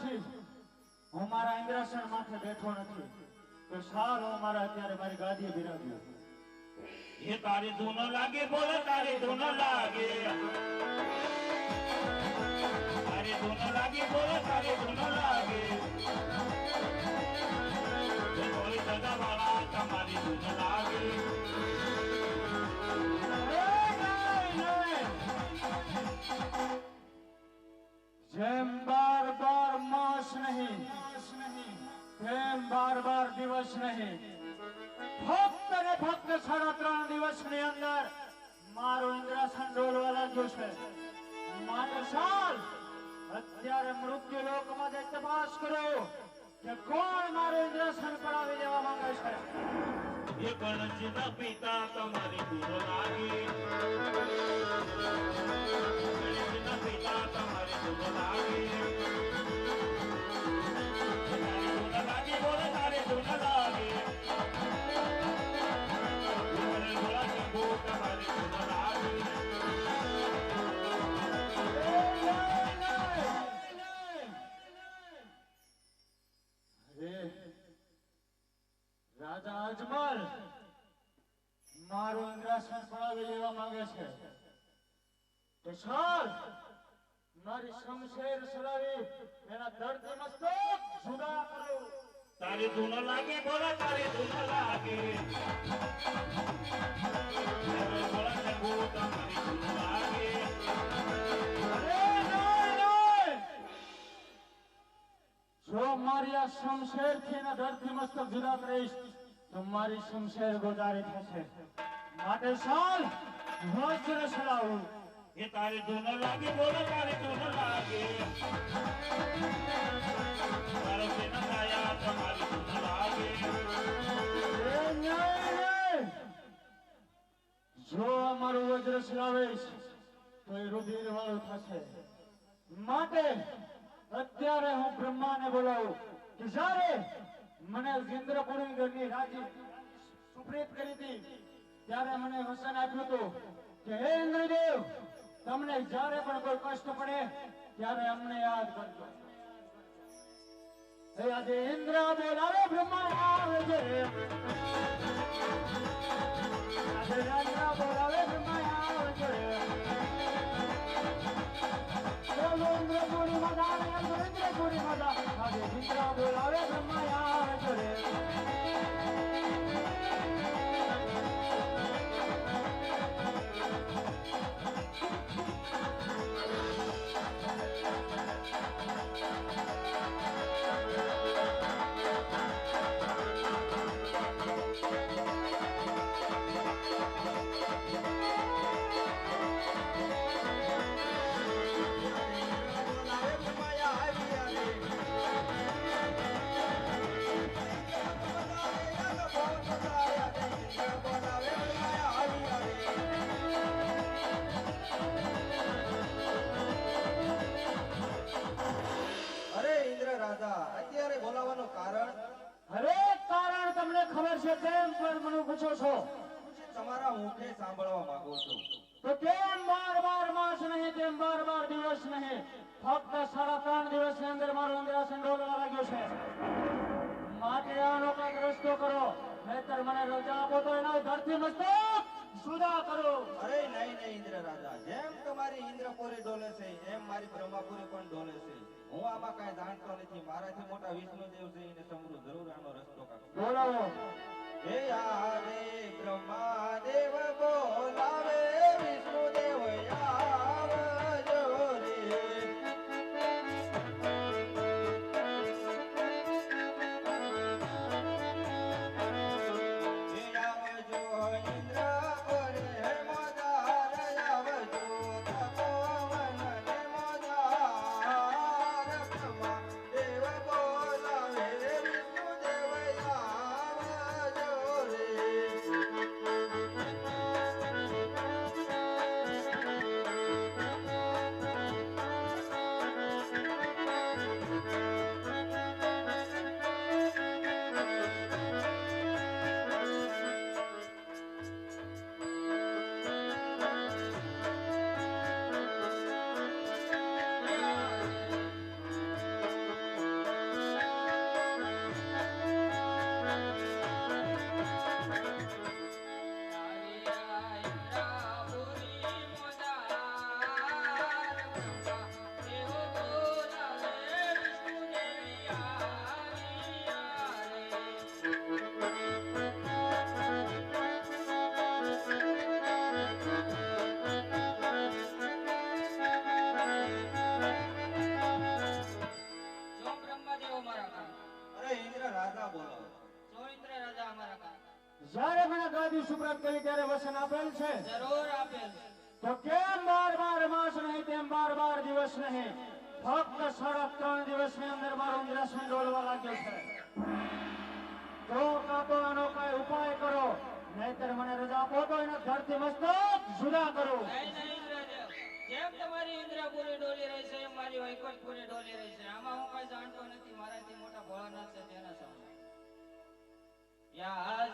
હું મારા ઇન્દ્રાસન માથે બેઠો નથી તો સાલ હું મારા અત્યારે મારી ગાદીએ બિરાજ્યો એ તારી ધૂન લાગે બોલે તારી ધૂન લાગે તારી ધૂન લાગે બોલે તારી ધૂન લાગે એ કોઈ સગા વાળા તમારી ધૂન લાગે અત્યારે મૃત્યુ લોકમાં જઈ તપાસ કરો, કે કોણ મારું ઇન્દ્રસન પડાવી દેવા માંગે છે? એ ગણેશના પિતા તમારી ધૂન લાગે. પિતા તમારી ધૂન લાગે. રાજા અજમલ મારું ઇન્દ્રાસન પડાવી લેવા માંગે છે. તો સર મારી શમશેર સલાવી એના દર્દ મસ્તક જુદા કરો. તારી ધૂન લાગે, બોલા, તારી ધૂન લાગે. શમશેરથી ને ધરતી મસ્તક જુદા કરીશ મારી શમશેર ગોદારી થશે. માટે ચાલ વજ્ર સલાવું એ તારી ધૂન લાગે, બોલો તારી ધૂન લાગે! જો અમારું વજ્ર સલાવીશ તો એ રુધિર વાળું થશે. માટે અત્યારે હું બ્રહ્માને બોલાવું. જ્યારે મને ઇન્દ્રપુરી ઘરની રાજી સુપ્રીત કરી હતી, ત્યારે મને વચન આપ્યું હતું કે, હે ઇન્દ્રદેવ, તમને જ્યારે પણ કોઈ કષ્ટ પડે, ત્યારે અમને યાદ કરજો. હે આજે ઇન્દ્ર, બોલાવે બ્રહ્મા આવે છે આજે બોલાવે બ્રહ્મા હરેક કારણ તમને ખબર છે તેમ પણ મને પૂછો છો? તમારા મુખે સાંભળવા માંગુ છું. તો કેમ બાર બાર માસ નહીં તેમ બાર બાર દિવસ નહીં? ફક્ત સાડા ત્રણ દિવસની અંદર મારો ઇન્દ્રાસન ડોલવા લાગ્યો છે. માટે આનો કંઈક રસ્તો કરો નહીતર મને રજા આપો તો એના ધરતી મસ્તક સુદા કરો. અરે નહીં નહીં ઇન્દ્ર રાજા જેમ તમારી ઇન્દ્રપુરી ડોલે છે એમ મારી બ્રહ્માપુરી પણ ડોલે છે. હું આમાં કઈ જાણતો નથી. મારાથી મોટા વિષ્ણુદેવ છે એને સમૃદ્ધ જરૂર આનો રસ્તો કાઢો. બોલાવો. હે રે બ્રહ્માદેવ ગાદી સુપ્રત કરી ત્યારે વચન આપેલ છે. જરૂર આપેલ. તો કેમ બાર બાર માસ નહીં તેમ બાર બાર દિવસ નહીં? ફક્ત સાડા ત્રણ દિવસની અંદર મારો ઇન્દ્રાસન ડોલવા લાગ્યો છે. જો કાતો આનો કઈ ઉપાય કરો નહીતર મને રજા આપો તો એના ધરતી મસ્તક જુદા કરો. જેમ તમારી ઇન્દ્રપુરી ડોલી રહી છે એમ મારી વૈકુંઠપુરી ડોલી રહી છે. આમાં હું કઈ જાણતો નથી મારાથી મોટા ભોળાનાથ છે તેના સામે. યા